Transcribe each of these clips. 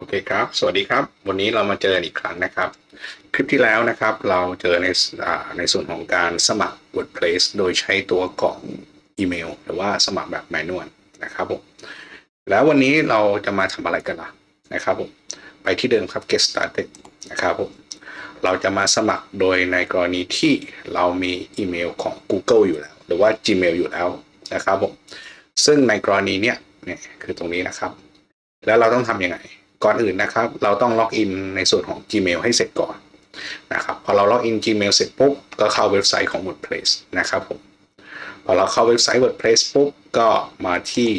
โอเคครับ สวัสดีครับ วันนี้เรามาเจอกันอีกครั้งนะครับ คลิปที่แล้วนะครับ เราเจอในอในส่วนของการสมัคร WordPress โดยใช้ตัวกรอกอีเมล หรือว่าสมัครแบบแมนนวลนะครับผม แล้ววันนี้เราจะมาทำอะไรกันล่ะนะครับผม ไปที่เดิมครับ get started นะครับผม เราจะมาสมัครโดยในกรณีที่เรามีอีเมลของ Google อยู่แล้ว หรือว่า Gmail อยู่แล้วนะครับผม ซึ่งในกรณีเนี้ยเนี่ยคือตรงนี้นะครับ แล้วเราต้องทำยังไง ก่อนอื่นนะครับ เราต้องล็อกอินในส่วนของ Gmail ให้เสร็จก่อนนะครับพอเราล็อกอิน Gmail เสร็จปุ๊บก็เข้าเว็บไซต์ของ WordPress นะครับผมพอเราเข้าเว็บไซต์ WordPress ปุ๊บก็มาที่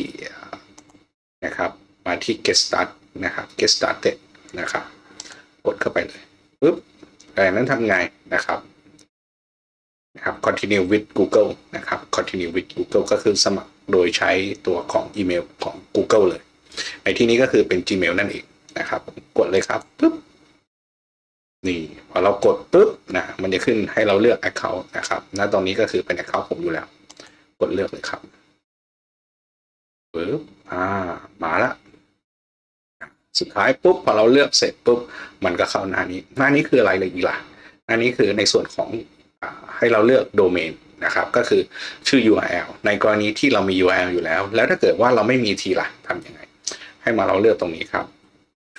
นะครับมาที่ get start นะครับ get started นะครับกดเข้าไปเลยปุ๊บจากนั้นทำไงนะครับนะครับ continue with Google นะครับ continue with Google ก็คือสมัครโดยใช้ตัวของอีเมลของ Google เลยในที่นี้ก็คือเป็น Gmail นั่นเอง นะครับ กดเลยครับปุ๊บนี่พอเรากดปุ๊บนะมันจะขึ้นให้เราเลือก Account นะครับณตรงนี้ก็คือเป็น Account ผมอยู่แล้ว กดเลือกเลยครับปุ๊บอ่ามาละสุดท้ายปุ๊บพอเราเลือกเสร็จปุ๊บมันก็เข้าหน้านี้ หน้านี้คืออะไรเลยอีกล่ะหน้านี้คือในส่วนของอให้เราเลือกโดเมนนะครับ ก็คือชื่อ URL ในกรณีที่เรามี URL อยู่แล้ว แล้วถ้าเกิดว่าเราไม่มีทีล่ะทำยังไง ให้มาเราเลือกตรงนี้ครับ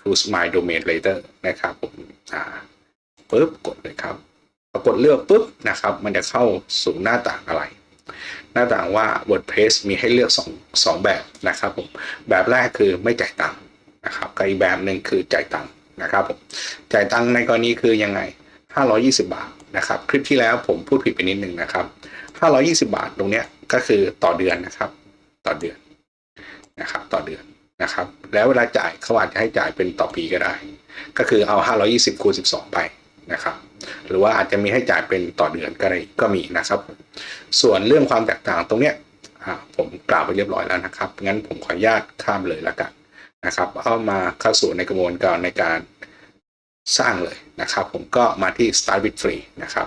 choose my domain later นะครับผมอ่าปุ๊บกดเลยครับพอกดเลือกปุ๊บนะครับมันจะเข้าสู่หน้าต่างอะไร หน้าต่างว่า WordPress มีให้เลือก2 2แบบนะครับผมแบบแรกคือไม่จ่ายตังค์นะครับกับอีกแบบหนึ่งคือจ่ายตังค์นะครับผมจ่ายตังค์ในกรณีคือยังไง 520 บาทนะครับคลิปที่แล้วผมพูดผิดไปนิดนึงนะครับ 520 บาทตรงเนี้ยก็คือต่อเดือนนะครับ ต่อเดือนนะครับต่อเดือน นะครับ แล้วเวลาจ่ายเขาอาจจะให้จ่ายเป็นต่อปีก็ได้ ก็คือเอา 520คูณ12 ไปนะครับ หรือว่าอาจจะมีให้จ่ายเป็นต่อเดือนก็ได้ก็มีนะครับ ส่วนเรื่องความแตกต่างตรงเนี้ยผมกล่าวไปเรียบร้อยแล้วนะครับ งั้นผมขออนุญาตข้ามเลยละกันนะครับ เอามาเข้าสู่ในกระบวนการในการสร้างเลยนะครับ ผมก็มาที่ start with free นะครับ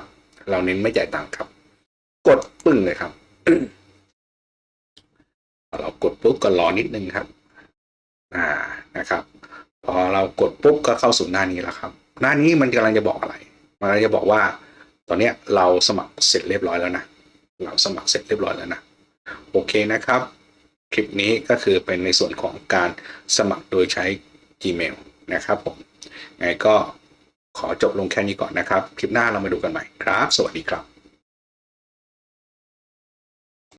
เราเน้นไม่จ่ายตังค์ครับ กดปึ้งเลยครับ เรากดปุ๊บก็รอนิดนึงครับ อ่านะครับ พอเรากดปุ๊บก็เข้าสู่หน้านี้แล้วครับ หน้านี้มันกำลังจะบอกอะไร มันกำลังจะบอกว่า ตอนนี้เราสมัครเสร็จเรียบร้อยแล้วนะ เราสมัครเสร็จเรียบร้อยแล้วนะ โอเคนะครับ คลิปนี้ก็คือเป็นในส่วนของการสมัครโดยใช้ Gmail นะครับผมไงก็ขอจบลงแค่นี้ก่อนนะครับ คลิปหน้าเรามาดูกันใหม่ครับ สวัสดีครับ